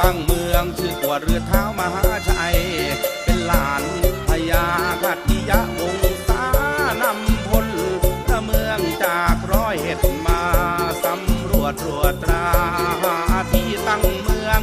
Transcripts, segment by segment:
ตั้งเมืองชื่อกว่าเรือเท้ามหาชัย เป็นหลานพญาคัตติยะวงศานำพลพระเมืองจากร้อยเห็ดมาสำรวจตรวจตราที่ตั้งเมือง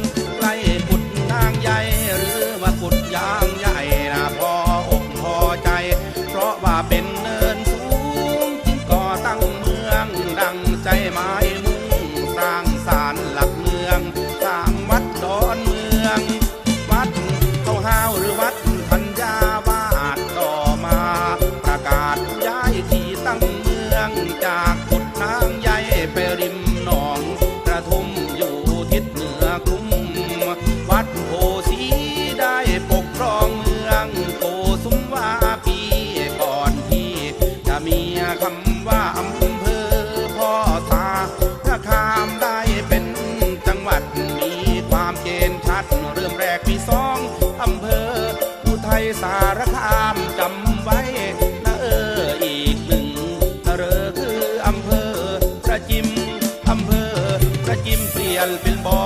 สารคามจำไว้นะเอออีกหนึ่งนะเรอคืออำเภอประจิมอำเภอประจิมเปลี่ยนเป็นบ่อ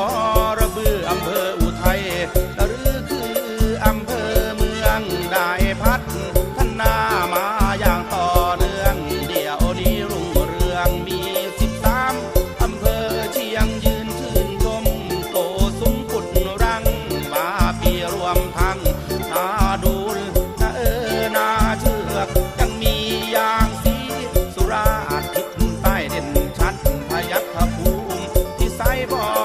boy.